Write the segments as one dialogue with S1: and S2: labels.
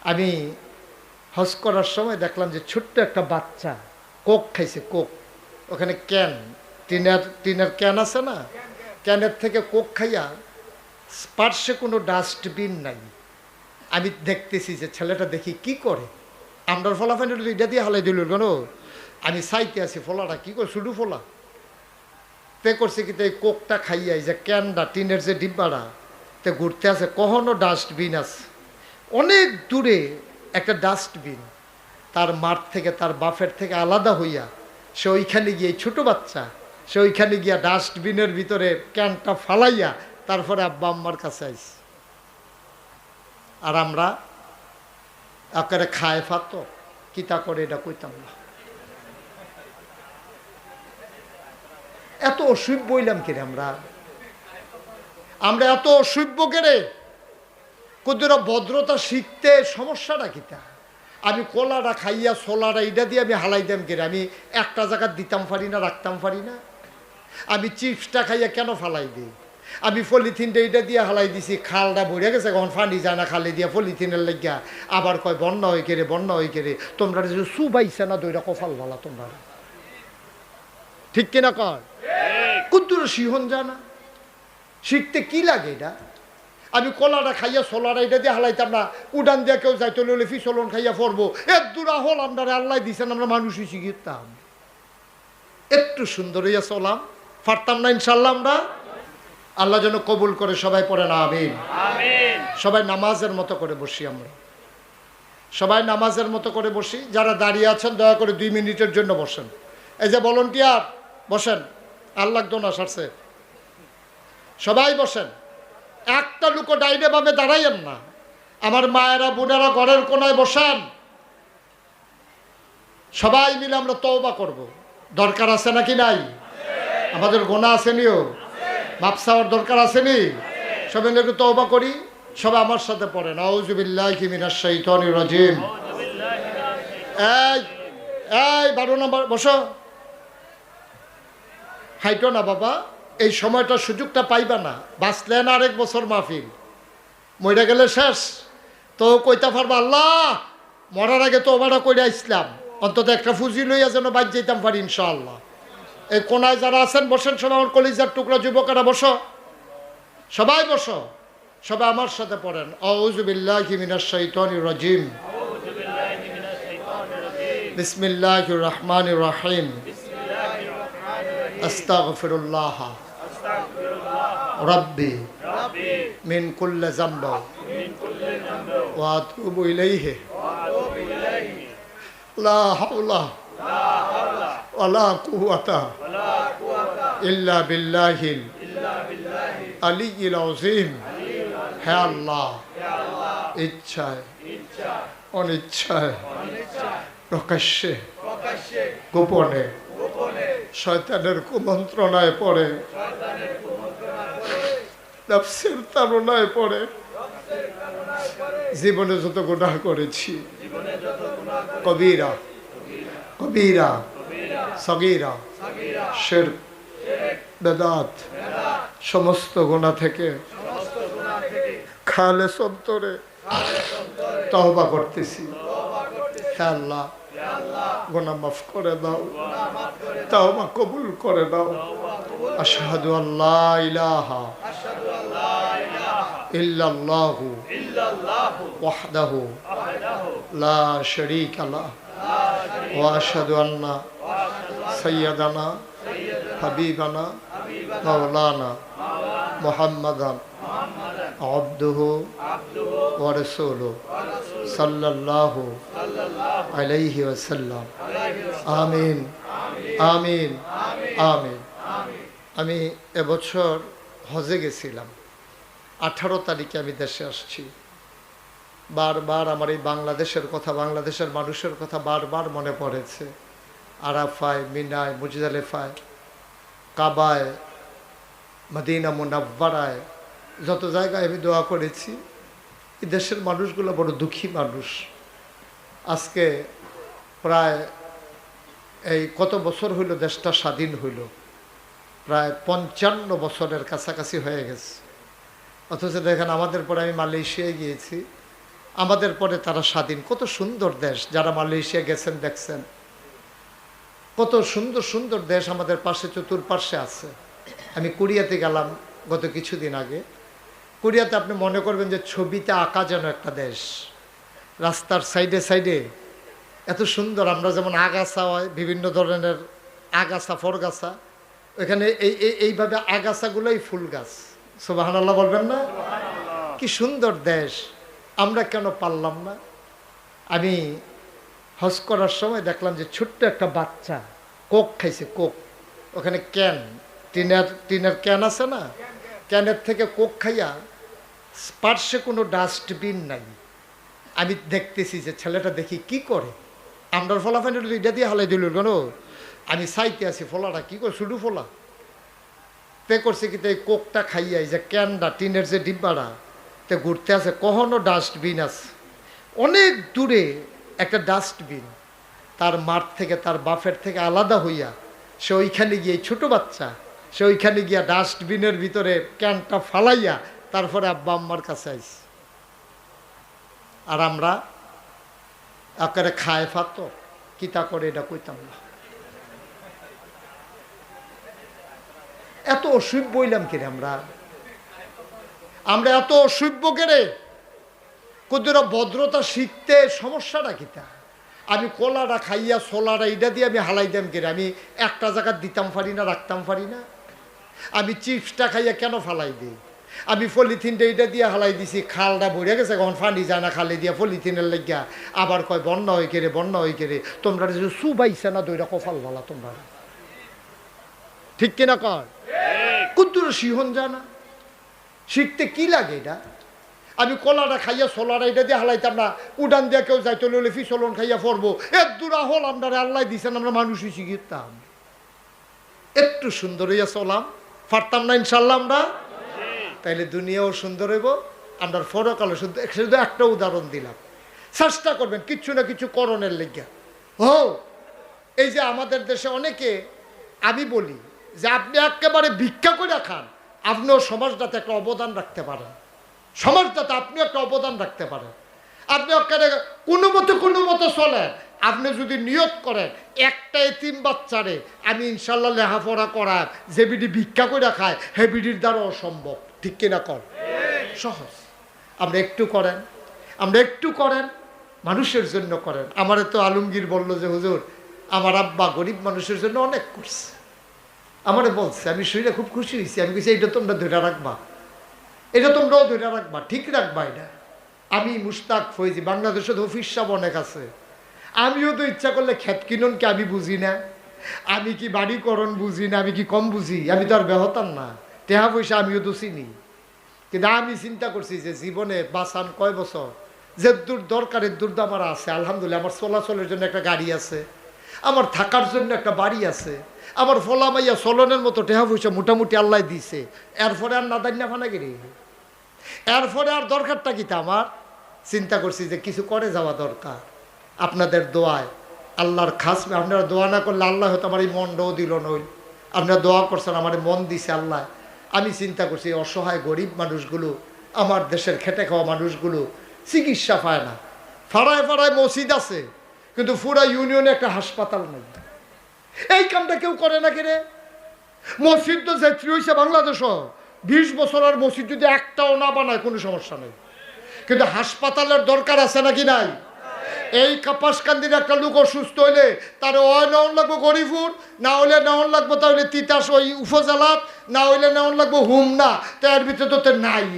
S1: আমি হজ করার সময় দেখলাম যে ছোট্ট একটা বাচ্চা কোক খাইছে, কোক। ওখানে ক্যান। টিনের টিনের ক্যান আছে না? ক্যানের থেকে কোক খাইয়া পার্শ্বে কোনো ডাস্টবিন নাই। আমি দেখতেছি যে ছেলেটা দেখি কি করে। আমরা ফলাফান এটা দিয়ে হালাই দিল, কেন? আমি সাইতে আছি, ফলাটা কি করে শুধু ফলা। তে করছে কি এই কোকটা খাইয়া এই যে ক্যানটা, টিনের যে ডিব্বাটা, তে ঘুরতে আছে, কখনো ডাস্টবিন আছে। অনেক দূরে একটা ডাস্টবিন, তার মাঠ থেকে, তার বাফের থেকে আলাদা হইয়া সে ওইখানে গিয়ে ছোট বাচ্চা, সে ওইখানে গিয়া ডাস্টবিনের ভিতরে ক্যানটা ফালাইয়া তারপরে আব্বা আম্মার কাছে আইস আর আমরা একেবারে খায় ফাত কিতা করে এটা কইতাম না। এত অসভ্য হইলাম কিরে আমরা? আমরা এত অসভ্য কেরে কুদুরা ভদ্রতা শিখতে সমস্যাটা কিতা আমি কলাটা খাইয়া সোলাটা এটা দিয়ে আমি হালাই দাম কেরে? আমি একটা জায়গা দিতাম পারি না রাখতাম পারি না? আমি চিপসটা খাইয়া কেন ফালাই দিই? আমি পলিথিনটা এইটা দিয়ে হালাই দিছি খালটা ভরে গেছে কখন ফানি যায় না খালে দিয়া পলিথিনের লাগিয়া। আবার কয় বন্যা হয়ে কেড়ে বন্যা হয়ে কেড়ে তোমরা যে সুবাইছে না দইটা কফাল ভালা তোমরা ঠিক কিনা কর কুদ্দুর শিহন জানা। শিখতে কি লাগে এটা? আমি কলাটা খাইয়া সোলাটা এটা দিয়ে হালাইতাম না। উডান দিয়ে কেউ যাইতে লইলে ফিসলন খাইয়া পড়ব। এর দূরা হল আমরা আল্লাহ দিছেন আমরা মানুষই শিখিতাম। একটু সুন্দর হইয়া চলাম। পারতাম না ইনশাল্লাহ আমরা। আল্লাহ যেন কবুল করে সবাই পড়ে না আমিন। সবাই নামাজের মতো করে বসি আমরা। সবাই নামাজের মতো করে বসি। যারা দাঁড়িয়ে আছেন দয়া করে দুই মিনিটের জন্য বসেন। এই যে ভলন্টিয়ার বসেন। আল্লাহ দোনা সারছে। সবাই বসেন। একটা লুকো ডাইনে বামে দাঁড়াইয়েন না। আমার মায়েরা, বোনেরা ঘরের কোনায় বসান। সবাই মিলে আমরা তওবা করব। দরকার আছে নাকি নাই? আমাদের গোনা আসেনিও মাপ চাওয়ার দরকার আসেনি সবাই মিলে একটু তওবা করি। সবাই আমার সাথে পড়েন। আউজুবিল্লাহ মিনাশ শাইতানির রাজিম। এই এই, বারো নম্বর, বসো। হাইটো না বাবা। এই সময়টা সুযোগটা পাইবা না। বাঁচলেন আরেক বছর মাহফিল। মরে গেলে শেষ। তো কইতা পারবা, আল্লাহ, মরার আগে তো ওবারা কইরা ইসলাম অন্তত একটা ফুজি লইয়া যেন বাইর যেতাম পারি ইনশাআল্লাহ। এই কোনায় যারা আছেন, বসেন সবাই, আমার কলিজার টুকরা যুবকেরা, বসো। সবাই বসো। সবাই আমার সাথে পড়েন। রাজিম। বিসমিল্লাহির রহমানির রহিম। আস্তাগফিরুল্লাহ। রব্বি মিন কুল্লি আতুবু ইলাইহি লা হাওলা ওয়ালা কুওয়াতা ইল্লা বিল্লাহিল আলিয়্যিল আযীম হে আল্লাহ ইচ্ছায় অনিচ্ছায় প্রকাশ্যে গোপনে শয়তানের কুমন্ত্রণায় পড়ে নফসের তাড়নায় পড়ে। জীবনে যত গুনাহ করেছি, কবিরা কবিরা, সগীরা শের বেদাত, সমস্ত গুণা থেকে খালে সন্তরে তহবা করতেছি। হে আল্লাহ গোনা মাফ করে দাও তহবা কবুল করে দাও। আশহাদু আল্লাহ ইলাহা ইল্লাল্লাহু ওয়াহদাহু লা শারীকা লাহ ওয়া আশহাদু আন্না সাইয়্যিদানা হাবিবানা মাওলানা মুহাম্মাদান আবদুহু ওয়া রাসূলুহু সাল্লাল্লাহু আলাইহি ওয়াসাল্লাম আমিন আমিন আমিন আমি এবছর হজে গেছিলাম। আঠারো তারিখে আমি দেশে আসছি। বারবার আমার এই বাংলাদেশের কথা, বাংলাদেশের মানুষের কথা বারবার মনে পড়েছে। আরাফায়, মিনায়, মুজদালেফায়, কাবায়, মদিনা মুনাব্বারায় যত জায়গায় আমি দোয়া করেছি, এই দেশের মানুষগুলো বড় দুঃখী মানুষ। আজকে প্রায় এই কত বছর হইল দেশটা স্বাধীন হইল? প্রায় পঞ্চান্ন বছরের কাছাকাছি হয়ে গেছে। অথচ দেখেন আমাদের পরে আমি মালয়েশিয়ায় গিয়েছি। আমাদের পরে তারা স্বাধীন। কত সুন্দর দেশ যারা মালয়েশিয়া গেছেন, দেখছেন। কত সুন্দর সুন্দর দেশ আমাদের পাশে চতুর্পাশে আছে। আমি কোরিয়াতে গেলাম গত কিছুদিন আগে। কোরিয়াতে আপনি মনে করবেন যে ছবিতে আঁকা যেন একটা দেশ। রাস্তার সাইডে সাইডে। এত সুন্দর, আমরা যেমন আগাছা হয়, বিভিন্ন ধরনের আগাছা, ফরগাছা। ওখানে এই, এই- এইভাবে আগাছাগুলোই ফুল গাছ। সোবাহান আল্লাহ বলবেন না? কি সুন্দর দেশ। আমরা কেন পারলাম না? আমি হজ করার সময় দেখলাম যে ছোট্ট একটা বাচ্চা কোক খাইছে, কোক। ওখানে ক্যান, টিনের টিনের ক্যান আছে না? ক্যানের থেকে কোক খাইয়া পার্শ্বে কোনো ডাস্টবিন নাই। আমি দেখতেছি যে ছেলেটা দেখি কি করে। আমরা ফলাফানি এটা দিয়ে হালাই দিল কেন? আমি চাইতে আছি ফলাটা, কি করে শুধু ফলা? তে করছে কি এই কোকটা খাইয়াই, যে ক্যানটা টিনের যে ডিব্বাটা, তে ঘুরতে আছে, কখনো ডাস্টবিন আছে। অনেক দূরে একটা ডাস্টবিন, তার মাঠ থেকে, তার বাফের থেকে আলাদা হইয়া, সে ওইখানে গিয়ে ছোট বাচ্চা, সে ওইখানে গিয়া ডাস্টবিনের ভিতরে ক্যানটা ফালাইয়া, তারপরে আব্বা আম্মার কাছে আইস আর আমরা একেবারে খায় ফাত কিতা করে এটা কইতাম না। এত অসভ্য বইলাম কিরে আমরা? আমরা এত অসভ্য কেরে? কুদুরা ভদ্রতা শিখতে, সমস্যাটা কিতা আমি কলাটা খাইয়া সোলাটা এটা দিয়ে আমি হালাইতাম কিরে? আমি একটা জায়গা দিতাম পারি না, রাখতাম পারি না। আমি চিপসটা খাইয়া কেন ফালাই দিই? আমি পলিথিনটা এইটা দিয়ে হালাই দিছি, খালটা ভরে গেছে কখন ফানি যায় না খালে দিয়া পলিথিনের লাগিয়া। আবার কয়, বন্যা হয়ে কেড়ে বন্যা হয়ে কেড়ে তোমরা যে সুবাইছে না, দইটা কফাল ভালা তোমরা। ঠিক কিনা কর কুদ্দুর শিহন জানা। শিখতে কি লাগে এটা? আমি কলাটা খাইয়া সোলাটা এটা দিয়ে হালাইতাম না। উডান দিয়ে কেউ যাইতে লইলে ফিসলন খাইয়া পড়ব এর দূরা হল আমরা আল্লাহ দিছেন, আমরা মানুষই শিখিতাম। একটু সুন্দর হইয়া চলাম পারতাম না ইনশাল্লাহ আমরা? তাইলে দুনিয়াও সুন্দর হইব। আমরা ফরকালো শুধু শুধু একটা উদাহরণ দিলাম। চেষ্টা করবেন কিচ্ছু না কিছু করণের লেগা ও এই যে আমাদের দেশে অনেকে, আমি বলি যে আপনি একেবারে ভিক্ষা করে খান, আপনিও সমাজটাতে একটা অবদান রাখতে পারেন। সমাজটাতে আপনি একটা অবদান রাখতে পারেন। আপনি একেবারে কোনো মতো কোনো মতো চলেন, আপনি যদি নিয়ত করেন, একটা এতিম বাচ্চারে আমি ইনশাল্লাহ লেখাপড়া করার যে বিডি ভিক্ষা করে খায়, হে বিডির দ্বারা অসম্ভব। ঠিক কিনা কর সহজ। আমরা একটু করেন, আমরা একটু করেন, মানুষের জন্য করেন। আমারে তো আলমগীর বলল যে, হুজুর, আমার আব্বা গরিব মানুষের জন্য অনেক করছে। আমারে বলছে, আমি শুনে খুব খুশি হয়েছি আমি কিছু এইটা তোমরা ধরে রাখবা। এটা তোমরাও ধরে রাখবা। ঠিক রাখবা এটা। আমি মুস্তাক ফৈজি বাংলাদেশে তো অফিস সাহেব অনেক আছে। আমিও তো ইচ্ছা করলে খ্যাত কিননকে আমি বুঝি না। আমি কি বাড়িকরণ বুঝি না, আমি কি কম বুঝি? আমি তো আর বেহতাম না। টেহা পয়সা আমিও তো চিনি। কিন্তু আমি চিন্তা করছি যে জীবনে বাঁচান কয় বছর? যে দূর দরকারের দূর আমার আছে। আলহামদুলিল্লাহ, আমার চলাচলের জন্য একটা গাড়ি আছে। আমার থাকার জন্য একটা বাড়ি আছে। আমার ফলা মাইয়া চলনের মতো টেহা পয়সা মোটামুটি আল্লাহ দিছে। এরপরে আর নাদান না ফানাগিরি এরপরে আর দরকারটা কি আমার? চিন্তা করছি যে কিছু করে যাওয়া দরকার। আপনাদের দোয়ায় আল্লাহর খাস আপনারা দোয়া না করলে আল্লাহ হয়তো আমার এই মনটাও দিল নইল আপনারা দোয়া করছেন, আমার মন দিছে আল্লাহ। আমি চিন্তা করছি অসহায় গরিব মানুষগুলো, আমার দেশের খেটে খাওয়া মানুষগুলো চিকিৎসা পায় না। ফাড়ায় ফাড়ায় মসজিদ আছে, কিন্তু পুরা ইউনিয়নে একটা হাসপাতাল নেই। এই কামটা কেউ করে না কেরে মসজিদ তো যাত্রী হয়েছে বাংলাদেশও, বিশ বছর আর মসজিদ যদি একটাও না বানায়, কোনো সমস্যা নেই। কিন্তু হাসপাতালের দরকার আছে নাকি নাই? এই কাপাসকান্দির একটা লোক অসুস্থ হইলে তার অয় নেওয়ান লাগবো গরিপুর না হইলে নেওয়ান লাগবো তাহলে তিতাস ওই উপজেলাত না হইলে নেওয়ান লাগবো হুমনা তার ভিতরে তো তো নাই।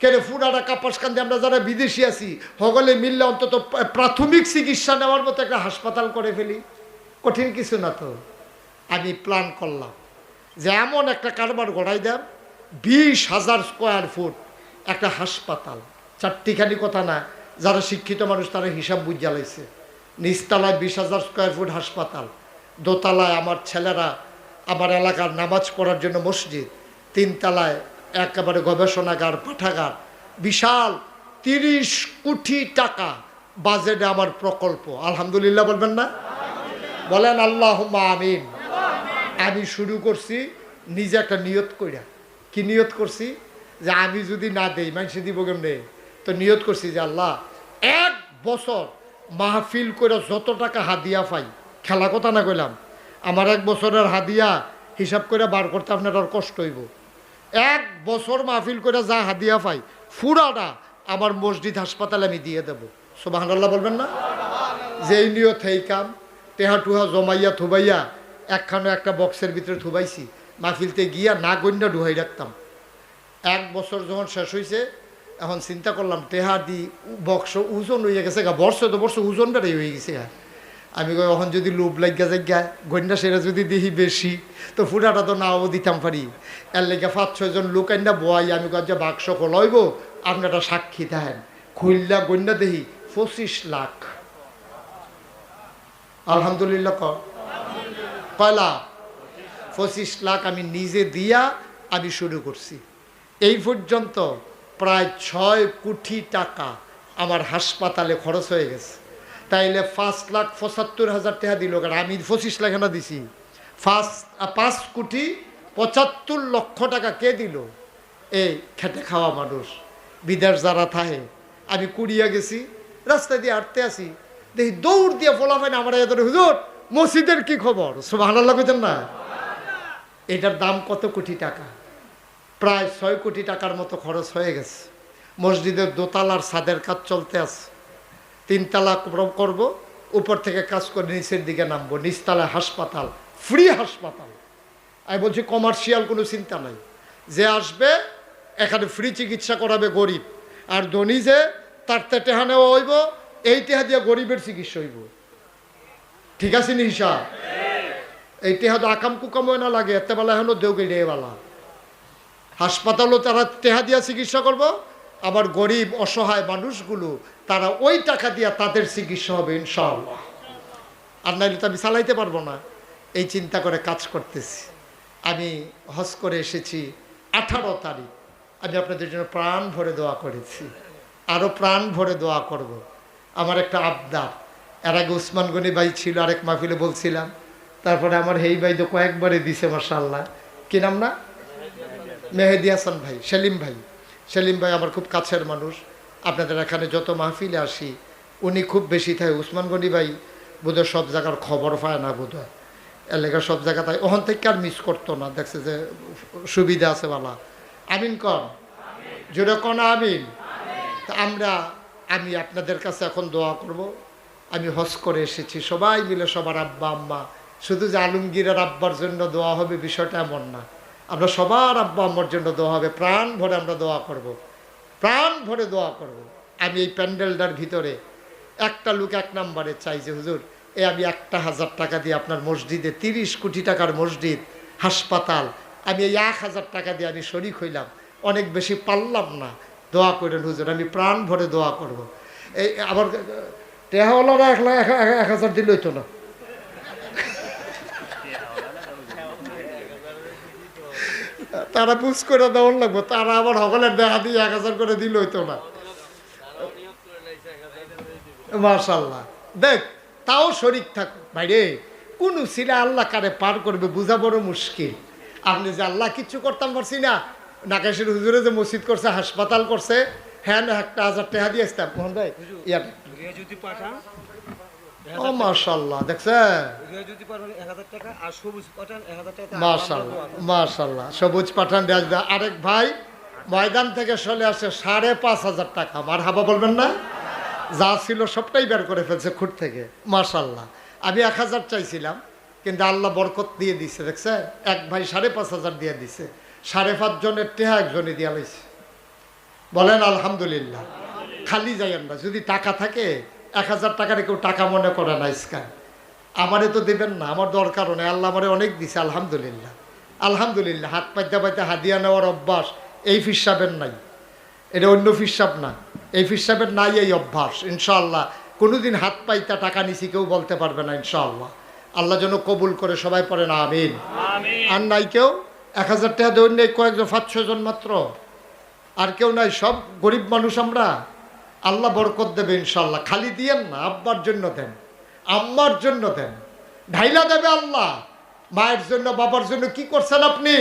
S1: কেন ফুরাটা কাপাসকান্দি, আমরা যারা বিদেশি আছি সকলে মিললে অন্তত প্রাথমিক চিকিৎসা নেওয়ার মতো একটা হাসপাতাল করে ফেলি। কঠিন কিছু না তো। আমি প্ল্যান করলাম যে এমন একটা কারবার গড়াই দেন বিশ হাজার স্কোয়ার ফুট একটা হাসপাতাল। চারটিখানি কথা না, যারা শিক্ষিত মানুষ তারা হিসাব বুঝ জ্বালাইছে নিচতলায় বিশ হাজার স্কোয়ার ফুট হাসপাতাল, দোতলায় আমার ছেলেরা আমার এলাকার নামাজ পড়ার জন্য মসজিদ, তিনতলায় একেবারে গবেষণাগার, পাঠাগার, বিশাল তিরিশ কোটি টাকা বাজেটে আমার প্রকল্প। আলহামদুলিল্লাহ বলবেন না? বলেন আল্লাহ আমিন। আমি শুরু করছি নিজে একটা নিয়ত কইরা। কি নিয়ত করছি? যে আমি যদি না দেই মানুষ দিব কেমনে? তো নিয়ত করছি যে আল্লাহ, এক বছর মাহফিল করে যত টাকা হাদিয়া পাই, খেলা কথা না কইলাম, আমার এক বছরের হাদিয়া হিসাব করে বার করতে আপনার আর কষ্ট হইব। এক বছর মাহফিল করে যা হাদিয়া পাই, ফুরাটা আমার মসজিদ হাসপাতালে আমি দিয়ে দেবো। আল্লাহ বলবেন না? যেই নিয়ত এই কাম। টেহা টুহা জমাইয়া থুবাইয়া একখানো একটা বক্সের ভিতরে থুবাইছি। মাহফিলতে গিয়া না গন্যা ডুহাই রাখতাম। এক বছর যখন শেষ হয়েছে এখন চিন্তা করলাম টেহা দি বক্স ওজন হয়ে গেছে গা, বর্ষ তো বর্ষ ওজন বেড়াই হয়ে গেছে গা। আমি কই, এখন যদি লোভ লাগিয়া যাইগা গন্যা সেরা যদি দেখি বেশি, তো ফুটাটা তো নাও দিতাম পারি। এর লেগে পাঁচ ছয়জন লোক আইনা বয়াই আমি যে বাক্স কলইব আপনারা সাক্ষী থাকেন খুললা গন্যা দেখি পঁচিশ লাখ। আলহামদুলিল্লাহ ক কয়লা? পঁচিশ লাখ আমি নিজে দিয়া আমি শুরু করছি। এই পর্যন্ত প্রায় ছয় কোটি টাকা আমার হাসপাতালে খরচ হয়ে গেছে। তাইলে পাঁচ লাখ পঁচাত্তর হাজার টাকা দিল কারণ আমি পঁচিশ লাখ না দিছি? পাঁচ পাঁচ কোটি পঁচাত্তর লক্ষ টাকা কে দিল? এই খেটে খাওয়া মানুষ। বিদেশ যারা থাহে আমি কুড়িয়া গেছি, রাস্তা দিয়ে হাঁটতে আসি। দেখি দৌড় দিয়ে ফোলা হয় না আমার এদের হুজুর, মসজিদের কি খবর? সুবাহ কইতেন না? এটার দাম কত কোটি টাকা? প্রায় ছয় কোটি টাকার মতো খরচ হয়ে গেছে। মসজিদের দোতলার ছাদের কাজ চলতে আছে। তিনতলা কর- করব, উপর থেকে কাজ করে নিচের দিকে নামবো। নিচতলায় হাসপাতাল, ফ্রি হাসপাতাল। আমি বলছি কমার্শিয়াল কোনো চিন্তা নাই। যে আসবে, এখানে ফ্রি চিকিৎসা করাবে গরিব। আর ধনী যে, তার তে টেহা হইব এই দিয়ে গরিবের চিকিৎসা হইব। ঠিক আছে নি হিসাব? এই আকাম কুকাম না লাগে, এতে বেলা দেউগে বেলা। হাসপাতালও তারা টেহা দিয়া চিকিৎসা করব, আবার গরিব, অসহায় মানুষগুলো, তারা ওই টাকা দিয়া তাদের চিকিৎসা হবে, ইনশাআল্লাহ। আর নাইলে তো আমি চালাইতে পারব না। এই চিন্তা করে কাজ করতেছি। আমি হজ করে এসেছি আঠারো তারিখ। আমি আপনাদের জন্য প্রাণ ভরে দোয়া করেছি। আরও প্রাণ ভরে দোয়া করব। আমার একটা আবদার। এর আগে উসমান গনি ভাই ছিল, আরেক মাহফিলে বলছিলাম। তারপরে আমার হেই ভাই তো কয়েকবারে দিছে মার্শাল্লাহ কি নাম না? মেহেদি হাসান ভাই, সেলিম ভাই। সেলিম ভাই আমার খুব কাছের মানুষ। আপনাদের এখানে যত মাহফিলে আসি, উনি খুব বেশি থাকে। উসমান গনি ভাই বোধহয় সব জায়গার খবর পায় না বোধহয়। এলাকা সব জায়গা তাই ওখান থেকে আর মিস করতো না। দেখছে যে সুবিধা আছে বালা। আমিন কন? জোরে কন আমিন। তা আমরা আমি আপনাদের কাছে এখন দোয়া করব আমি হজ করে এসেছি, সবাই মিলে সবার আব্বা, আম্মা, শুধু যে আলমগীরের আব্বার জন্য দোয়া হবে বিষয়টা এমন না আমরা সবার আব্বা, আম্মার জন্য দোয়া হবে, প্রাণ ভরে আমরা দোয়া করব। প্রাণ ভরে দোয়া করব। আমি এই প্যান্ডেলটার ভিতরে একটা লোক এক নম্বরে চাই যে, হুজুর, এ আমি একটা হাজার টাকা দিয়ে আপনার মসজিদে তিরিশ কোটি টাকার মসজিদ, হাসপাতাল, আমি এই এক হাজার টাকা দিয়ে আমি শরিক হইলাম অনেক বেশি পারলাম না দোয়া করেন হুজুর, আমি প্রাণ ভরে দোয়া করব। এই আবার টেহাওয়ালারা এক লাখ, এক- হাজার দিলে হইতো না। তারা বুঝ করে দেওয়ার লাগবো, তারা আবার সকলের দেখা দিয়ে এক হাজার করে দিল হইতো না। মার্শাল্লাহ দেখ, তাও শরিক থাক। ভাইরে, কোন ছিলা আল্লাহ কারে পার করবে বোঝা বড় মুশকিল। আপনি যে আল্লাহ কিচ্ছু করতাম পারছি না নাকাশের হুজুরে যে মসজিদ করছে হাসপাতাল করছে হ্যাঁ একটা হাজার টাকা দিয়ে আসতাম মোহন ভাই ইয়ার
S2: যদি পাঠান।
S1: ও মার্শাল্লাহ মার্শাল্লাহ মার্শাল্লাহ সবুজ পাঠান রাজদা আরেক ভাই ময়দান থেকে চলে আসে সাড়ে পাঁচ হাজার টাকা। হাবা বলবেন না? যা ছিল সবটাই বের করে ফেলছে খুঁট থেকে। মার্শাল্লাহ আমি এক হাজার চাইছিলাম কিন্তু আল্লাহ বরকত দিয়ে দিছে দেখছে এক ভাই সাড়ে পাঁচ হাজার দিয়ে দিছে। সাড়ে পাঁচ জনের টেহা একজনে দিয়া লইছে। বলেন আলহামদুলিল্লাহ। খালি যাইয়েন না যদি টাকা থাকে এক হাজার টাকার কেউ টাকা মনে করে না ইসকান আমারে তো দেবেন না আমার দরকারও নেই। আল্লাহ আমারে অনেক দিছে আলহামদুলিল্লাহ। আলহামদুলিল্লাহ হাত পাইতে পাইতে হাদিয়া নেওয়ার অভ্যাস এই ফিসাবের নাই। এটা অন্য ফিসাব না। এই ফিসাবের নাই এই অভ্যাস ইনশাআল্লাহ। কোনোদিন হাত পাইতা টাকা নিছি কেউ বলতে পারবে না ইনশাআল্লাহ। আল্লাহ যেন কবুল করে সবাই পড়ে না আমিন। আর নাই কেউ এক হাজার টাকা দেবেন নেই কয়েকজন, পাঁচ ছজন মাত্র। আর কেউ নাই, সব গরিব মানুষ আমরা। আল্লাহ বরকত দেবে ইনশাল্লাহ খালি দিয়েন না, আব্বার জন্য দেন, আম্মার জন্য দেন। ঢাইলা দেবে আল্লাহ। মায়ের জন্য, বাবার জন্য কি করছেন আপনি?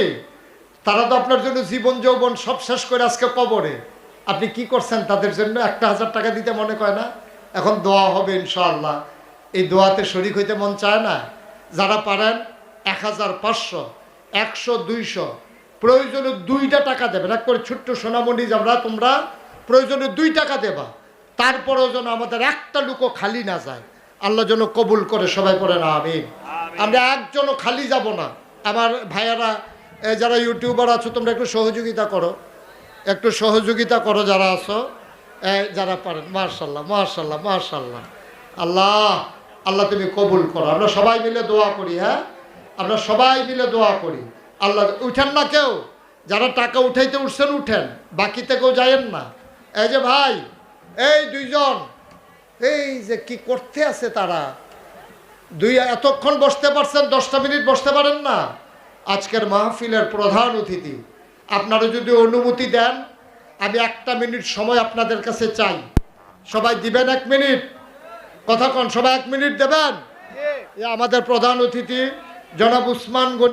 S1: তারা তো আপনার জন্য জীবন, যৌবন সব শেষ করে আজকে কবরে। আপনি কি করছেন তাদের জন্য? একটা হাজার টাকা দিতে মনে করে না? এখন দোয়া হবে ইনশাআল্লাহ। এই দোয়াতে শরিক হইতে মন চায় না? যারা পারেন, এক হাজার পাঁচশো। একশো দুইশো। প্রয়োজনে দুইটা টাকা দেবেন এক করে ছোট্ট সোনামণি আমরা তোমরা প্রয়োজনে দুই টাকা দেবা। তারপরেও যেন আমাদের একটা লুকো খালি না যায়। আল্লাহ যেন কবুল করে সবাই পড়ে না আমি আমরা একজনও খালি যাব না। আমার ভাইয়ারা যারা ইউটিউবার আছো তোমরা একটু সহযোগিতা করো। একটু সহযোগিতা করো যারা আছো। যারা পারেন মার্শাল্লাহ মার্শাল্লাহ মার্শাল্লাহ আল্লাহ আল্লাহ তুমি কবুল করো। আমরা সবাই মিলে দোয়া করি হ্যাঁ? আমরা সবাই মিলে দোয়া করি। আল্লাহ, উঠেন না কেউ? যারা টাকা উঠাইতে উঠছেন, উঠেন। বাকিতে কেউ যায়েন না। এই যে ভাই, এই দুইজন, এই যে কি করতে আছে তারা? দুই, এতক্ষণ বসতে পারছেন, দশটা মিনিট বসতে পারেন না? আজকের মাহফিলের প্রধান অতিথি। আপনারা যদি অনুমতি দেন, আমি একটা মিনিট সময় আপনাদের কাছে চাই। সবাই দিবেন এক মিনিট? কথা কন, সবাই এক মিনিট দেবেন? আমাদের প্রধান অতিথি। জনাব উসমান গনি